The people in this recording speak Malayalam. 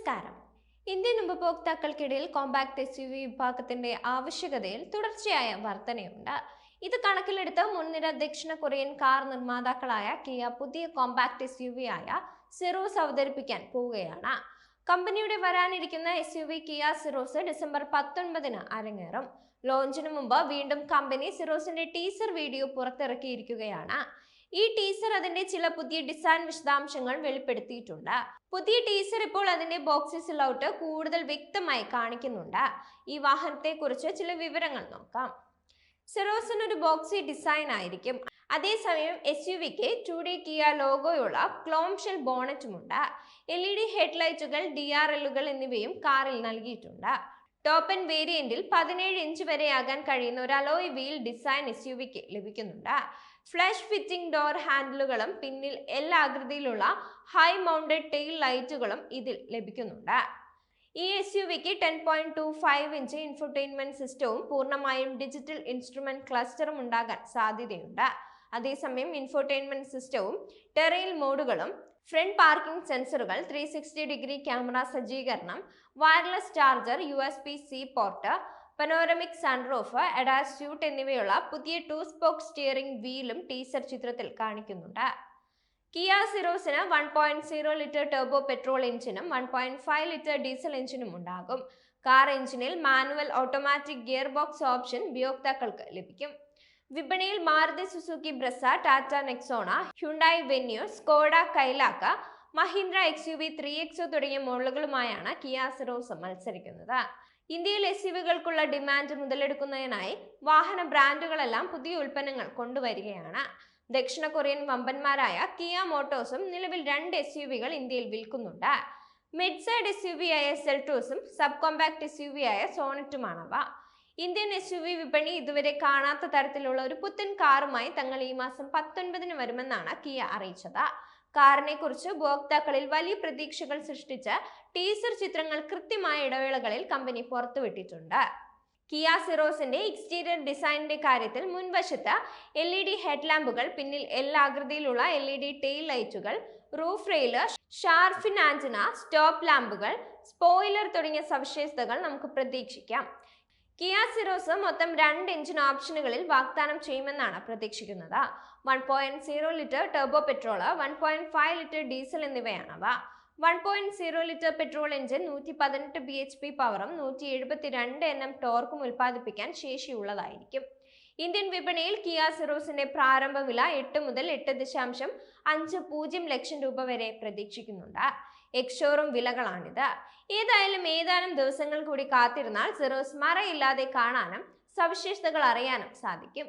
നമസ്കാരം. ഇന്ത്യൻ ഉപഭോക്താക്കൾക്കിടയിൽ കോമ്പാക്ട് എസ് യു വി വിഭാഗത്തിന്റെ ആവശ്യകതയിൽ തുടർച്ചയായ വർധനയുണ്ട്. ഇത് കണക്കിലെടുത്ത് മുൻനിര ദക്ഷിണ കൊറിയൻ കാർ നിർമ്മാതാക്കളായ കിയ പുതിയ കോമ്പാക്ട് എസ് യു വി ആയ സിറോസ് അവതരിപ്പിക്കാൻ പോവുകയാണ്. കമ്പനിയുടെ വരാനിരിക്കുന്ന S U V Kia Syros December പത്തൊൻപതിന് അരങ്ങേറും. ലോഞ്ചിന് മുമ്പ് വീണ്ടും കമ്പനി സിറോസിന്റെ ടീസർ വീഡിയോ പുറത്തിറക്കിയിരിക്കുകയാണ്. ഈ ടീസർ അതിന്റെ ചില പുതിയ ഡിസൈൻ വിശദാംശങ്ങൾ വെളിപ്പെടുത്തിയിട്ടുണ്ട്. പുതിയ ടീസർ ഇപ്പോൾ അതിന്റെ ബോക്സിൽ ഔട്ട് കൂടുതൽ വ്യക്തമായി കാണിക്കുന്നുണ്ട്. ഈ വാഹനത്തെക്കുറിച്ച് ചില വിവരങ്ങൾ നോക്കാം. സെറോസിന് ഒരു ബോക്സി ഡിസൈൻ ആയിരിക്കും. അതേസമയം എസ് യു വിക്ക് ടു ഡി കിയ ലോഗോയുള്ള ക്ലോംഷെൽ ബോണറ്റും ബോണറ്റുമുണ്ട് എൽ ഇ ഡി ഹെഡ്ലൈറ്റുകൾ ഡി ആർ എല്ലുകൾ എന്നിവയും കാറിൽ നൽകിയിട്ടുണ്ട്. ടോപ്പ് വേരിയന്റിൽ പതിനേഴ് ഇഞ്ച് വരെയാകാൻ കഴിയുന്ന ഒരു alloy wheel design S U വിക്ക് ലഭിക്കുന്നുണ്ട്. ഫ്ലഷ് ഫിറ്റിംഗ് ഡോർ ഹാൻഡിലുകളും പിന്നിൽ എല്ലാ ആകൃതിയിലുള്ള ഹൈ മൗണ്ടഡ് ടെയിൽ ലൈറ്റുകളും ഇതിൽ ലഭിക്കുന്നുണ്ട്. ഈ എസ് യു വിക്ക് ten point two five inch infotainment സിസ്റ്റവും പൂർണമായും ഡിജിറ്റൽ ഇൻസ്ട്രുമെന്റ് ക്ലസ്റ്ററും ഉണ്ടാകാൻ സാധ്യതയുണ്ട്. അതേസമയം ഇൻഫർടൈൻമെന്റ് സിസ്റ്റവും ടെറയിൽ മോഡുകളും ഫ്രണ്ട് പാർക്കിംഗ് സെൻസറുകൾ ത്രീ സിക്സ്റ്റി ഡിഗ്രി ക്യാമറ സജ്ജീകരണം wireless charger U S B C port panoramic sunroof ADAS suite എന്നിവയുള്ള പുതിയ ടു സ്പോക്ക് സ്റ്റിയറിംഗ് വീലും ടീസർ ചിത്രത്തിൽ കാണിക്കുന്നുണ്ട്. Kia സിറോസിന് one point zero litre turbo petrol എഞ്ചിനും one point five litre diesel എഞ്ചിനും ഉണ്ടാകും. കാർ എഞ്ചിനിൽ manual automatic gear box option ഉപയോക്താക്കൾക്ക് ലഭിക്കും. വിപണിയിൽ Maruti Suzuki Brezza Tata Nexon Hyundai Venue Skoda Kylaq Mahindra X U V three X O തുടങ്ങിയ മോഡലുകളുമായാണ് കിയ സിറോസ് മത്സരിക്കുന്നത്. ഇന്ത്യയിൽ എസ് യുവികൾക്കുള്ള ഡിമാൻഡ് മുതലെടുക്കുന്നതിനായി വാഹന ബ്രാൻഡുകളെല്ലാം പുതിയ ഉൽപ്പന്നങ്ങൾ കൊണ്ടുവരികയാണ്. ദക്ഷിണ കൊറിയൻ വമ്പന്മാരായ കിയ മോട്ടോഴ്സും നിലവിൽ രണ്ട് എസ് യു വികൾ ഇന്ത്യയിൽ വിൽക്കുന്നുണ്ട്. Mid size S U V ആയ സെൽട്ടോസും sub compact S U V ആയ സോണറ്റുമാണവ ഇന്ത്യൻ എസ് യു വി വിപണി ഇതുവരെ കാണാത്ത തരത്തിലുള്ള ഒരു പുത്തൻ കാറുമായി തങ്ങൾ ഈ മാസം പത്തൊൻപതിന് വരുമെന്നാണ് കിയ അറിയിച്ചത്. കാറിനെ കുറിച്ച് ഉപഭോക്താക്കളിൽ വലിയ പ്രതീക്ഷകൾ സൃഷ്ടിച്ച ടീസർ ചിത്രങ്ങൾ കൃത്യമായ ഇടവേളകളിൽ കമ്പനി പുറത്തുവിട്ടിട്ടുണ്ട്. കിയ സിറോസിന്റെ എക്സ്റ്റീരിയർ ഡിസൈനിന്റെ കാര്യത്തിൽ മുൻവശത്ത് എൽ ഇ ഡി ഹെഡ്ലാമ്പുകൾ പിന്നിൽ എൽ ആകൃതിയിലുള്ള എൽ ഇ ഡി ടെയിൽ ലൈറ്റുകൾ roof rail shark fin antenna stop ലാമ്പുകൾ spoiler തുടങ്ങിയ സവിശേഷതകൾ നമുക്ക് പ്രതീക്ഷിക്കാം. കിയ സിറോസ് മൊത്തം രണ്ട് എഞ്ചിൻ ഓപ്ഷനുകളിൽ വാഗ്ദാനം ചെയ്യുമെന്നാണ് പ്രതീക്ഷിക്കുന്നത്. One point zero litre turbo petrol one point five litre diesel എന്നിവയാണവ one point zero litre petrol engine നൂറ്റി പതിനെട്ട് ബി എച്ച് പി പവറും നൂറ്റി എഴുപത്തി രണ്ട് എൻ എം ടോർക്കും ഉൽപ്പാദിപ്പിക്കാൻ ശേഷിയുള്ളതായിരിക്കും. ഇന്ത്യൻ വിപണിയിൽ കിയ സിറോസിന്റെ പ്രാരംഭ വില എട്ട് മുതൽ എട്ട് ദശാംശം അഞ്ച് പൂജ്യം ലക്ഷം രൂപ വരെ പ്രതീക്ഷിക്കുന്നുണ്ട്. എക്സോറും വിലകളാണിത്. ഏതായാലും ഏതാനും ദിവസങ്ങൾ കൂടി കാത്തിരുന്നാൽ സിറോസ് മറയില്ലാതെ കാണാനും സവിശേഷതകൾ അറിയാനും സാധിക്കും.